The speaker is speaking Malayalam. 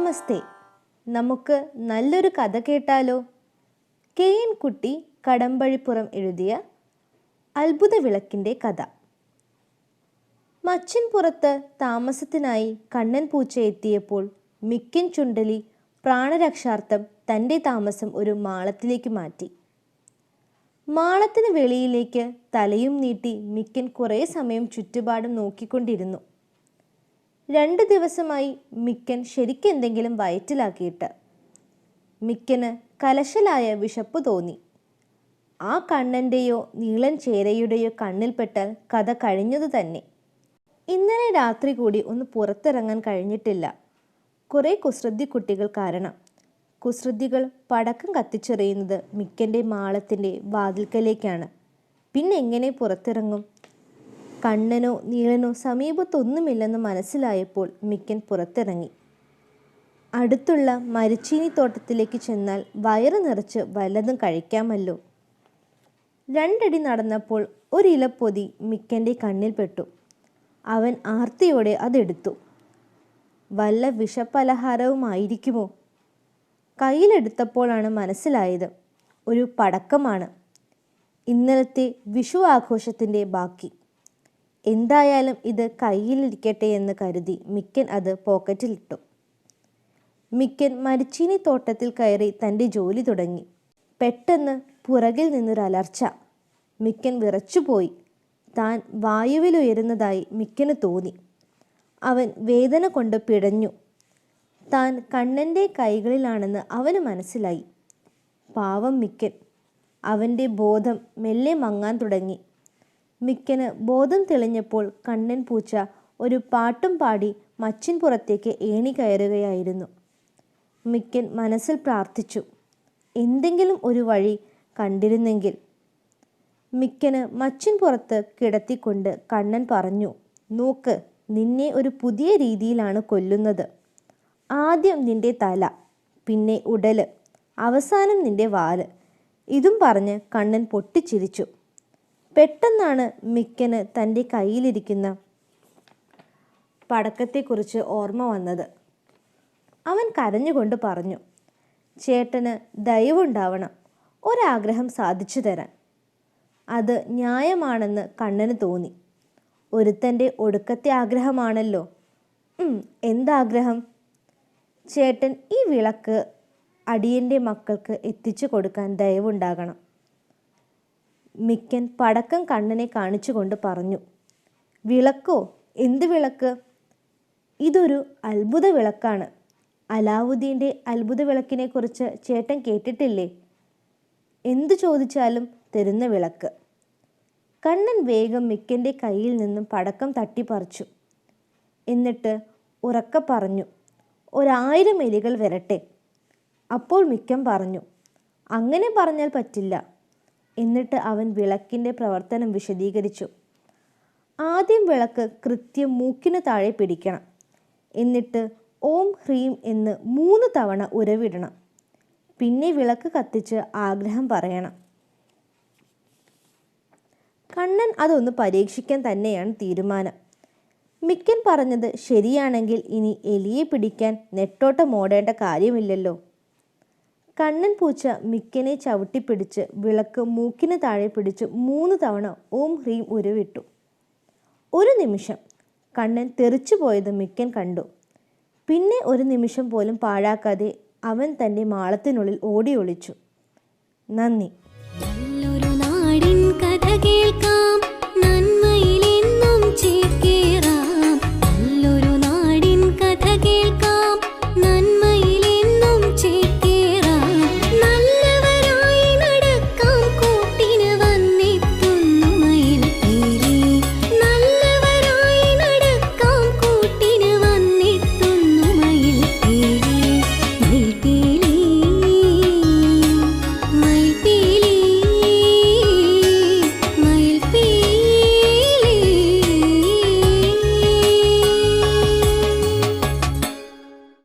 നമസ്തേ. നമുക്ക് നല്ലൊരു കഥ കേട്ടാലോ? കെ എൻ കുട്ടി കടമ്പഴിപ്പുറം എഴുതിയ അത്ഭുത വിളക്കിന്റെ കഥ. മച്ചിൻ പുറത്ത് താമസത്തിനായി കണ്ണൻ പൂച്ച എത്തിയപ്പോൾ മിക്കൻ ചുണ്ടലി പ്രാണരക്ഷാർത്ഥം തന്റെ താമസം ഒരു മാളത്തിലേക്ക് മാറ്റി. മാളത്തിന് വെളിയിലേക്ക് തലയും നീട്ടി മിക്കൻ കുറേ സമയം ചുറ്റുപാടും നോക്കിക്കൊണ്ടിരുന്നു. രണ്ട് ദിവസമായി മിക്കൻ ശരിക്കെന്തെങ്കിലും വയറ്റിലാക്കിയിട്ട്. മിക്കന് കലശലായ വിശപ്പ് തോന്നി. ആ കണ്ണന്റെയോ നീളൻ ചേരയുടെയോ കണ്ണിൽപ്പെട്ടാൽ കഥ കഴിഞ്ഞതു തന്നെ. ഇന്നലെ രാത്രി കൂടി ഒന്ന് പുറത്തിറങ്ങാൻ കഴിഞ്ഞിട്ടില്ല. കുറേ കുസൃതി കുട്ടികൾ കാരണം. കുസൃതികൾ പടക്കം കത്തിച്ചെറിയുന്നത് മിക്കന്റെ മാളത്തിന്റെ വാതിൽക്കലേക്കാണ്. പിന്നെ എങ്ങനെ പുറത്തിറങ്ങും? കണ്ണനോ നീളനോ സമീപത്തൊന്നുമില്ലെന്ന് മനസ്സിലായപ്പോൾ മിക്കൻ പുറത്തിറങ്ങി. അടുത്തുള്ള മരിച്ചീനി തോട്ടത്തിലേക്ക് ചെന്നാൽ വയറ് നിറച്ച് വല്ലതും കഴിക്കാമല്ലോ. രണ്ടടി നടന്നപ്പോൾ ഒരിലപ്പൊതി മിക്കന്റെ കണ്ണിൽപ്പെട്ടു അവൻ ആർത്തിയോടെ അതെടുത്തു. വല്ല വിഷപലഹാരവുമായിരിക്കുമോ കയ്യിലെടുത്തപ്പോഴാണ് മനസ്സിലായത്. ഒരു പടക്കമാണ്. ഇന്നലത്തെ വിഷു ആഘോഷത്തിന്റെ ബാക്കി. എന്തായാലും ഇത് കയ്യിലിരിക്കട്ടെ എന്ന് കരുതി മിക്കൻ അത് പോക്കറ്റിലിട്ടു. മിക്കൻ മരിച്ചീനി തോട്ടത്തിൽ കയറി തന്റെ ജോലി തുടങ്ങി. പെട്ടെന്ന് പുറകിൽ നിന്നൊരലർച്ച മിക്കൻ വിറച്ചുപോയി. താൻ വായുവിലുയരുന്നതായി മിക്കന് തോന്നി. അവൻ വേദന കൊണ്ട് പിടഞ്ഞു താൻ കണ്ണന്റെ കൈകളിലാണെന്ന് അവന് മനസ്സിലായി. പാവം മിക്കൻ. അവന്റെ ബോധം മെല്ലെ മങ്ങാൻ തുടങ്ങി. മിക്കന് ബോധം തെളിഞ്ഞപ്പോൾ കണ്ണൻ പൂച്ച ഒരു പാട്ടും പാടി മച്ചിൻ പുറത്തേക്ക് ഏണി കയറുകയായിരുന്നു. മിക്കൻ മനസ്സിൽ പ്രാർത്ഥിച്ചു എന്തെങ്കിലും ഒരു വഴി കണ്ടിരുന്നെങ്കിൽ. മിക്കന് മച്ചിൻ പുറത്ത് കിടത്തിക്കൊണ്ട് കണ്ണൻ പറഞ്ഞു നോക്ക് നിന്നെ ഒരു പുതിയ രീതിയിലാണ് കൊല്ലുന്നത്. ആദ്യം നിന്റെ തല പിന്നെ ഉടൽ അവസാനം നിന്റെ വാൽ. ഇതും പറഞ്ഞ് കണ്ണൻ പൊട്ടിച്ചിരിച്ചു. പെട്ടെന്നാണ് മിക്കന് തന്റെ കയ്യിലിരിക്കുന്ന പടക്കത്തെക്കുറിച്ച് ഓർമ്മ വന്നത്. അവൻ കരഞ്ഞുകൊണ്ട് പറഞ്ഞു ചേട്ടന് ദയവുണ്ടാവണം ഒരാഗ്രഹം സാധിച്ചു തരാൻ. അത് ന്യായമാണെന്ന് കണ്ണന് തോന്നി. ഒരുത്തന്റെ ഒടുക്കത്തെ ആഗ്രഹമാണല്ലോ. എന്താഗ്രഹം? ചേട്ടൻ ഈ വിളക്ക് അടിയന്റെ മക്കൾക്ക് എത്തിച്ചു കൊടുക്കാൻ ദയവുണ്ടാകണം. മിക്കൻ പടക്കം കണ്ണനെ കാണിച്ചുകൊണ്ട് പറഞ്ഞു വിളക്കോ? എന്ത് വിളക്ക്? ഇതൊരു അത്ഭുത വിളക്കാണ്. അലാവുദ്ദീന്റെ അത്ഭുത വിളക്കിനെക്കുറിച്ച് ചേട്ടൻ കേട്ടിട്ടില്ലേ? എന്തു ചോദിച്ചാലും തരുന്ന വിളക്ക്. കണ്ണൻ വേഗം മിക്കന്റെ കയ്യിൽ നിന്നും പടക്കം തട്ടിപ്പറിച്ചു. എന്നിട്ട് ഉറക്കെ പറഞ്ഞു ഒരായിരം എലികൾ വരട്ടെ. അപ്പോൾ മിക്കൻ പറഞ്ഞു അങ്ങനെ പറഞ്ഞാൽ പറ്റില്ല. എന്നിട്ട് അവൻ വിളക്കിന്റെ പ്രവർത്തനം വിശദീകരിച്ചു. ആദ്യം വിളക്ക് കൃത്യം മൂക്കിന് താഴെ പിടിക്കണം. എന്നിട്ട് ഓം ഹ്രീം എന്ന് മൂന്ന് തവണ ഉരവിടണം. പിന്നെ വിളക്ക് കത്തിച്ച് ആഗ്രഹം പറയണം. കണ്ണൻ അതൊന്ന് പരീക്ഷിക്കാൻ തന്നെയാണ് തീരുമാനം. മിക്കൻ പറഞ്ഞത് ശരിയാണെങ്കിൽ ഇനി എലിയെ പിടിക്കാൻ നെട്ടോട്ടം ഓടേണ്ട കാര്യമില്ലല്ലോ. കണ്ണൻ പൂച്ച മിക്കനെ ചവിട്ടിപ്പിടിച്ച് വിളക്ക് മൂക്കിന് താഴെ പിടിച്ച് മൂന്ന് തവണ ഓം ഹ്രീം ഉരുവിട്ടു. ഒരു നിമിഷം കണ്ണൻ തെറിച്ചു പോയത് മിക്കൻ കണ്ടു. പിന്നെ ഒരു നിമിഷം പോലും പാഴാക്കാതെ അവൻ തന്റെ മാളത്തിനുള്ളിൽ ഓടി ഒളിച്ചു. നന്ദി. നാടിൻ കഥ കേൾക്കാം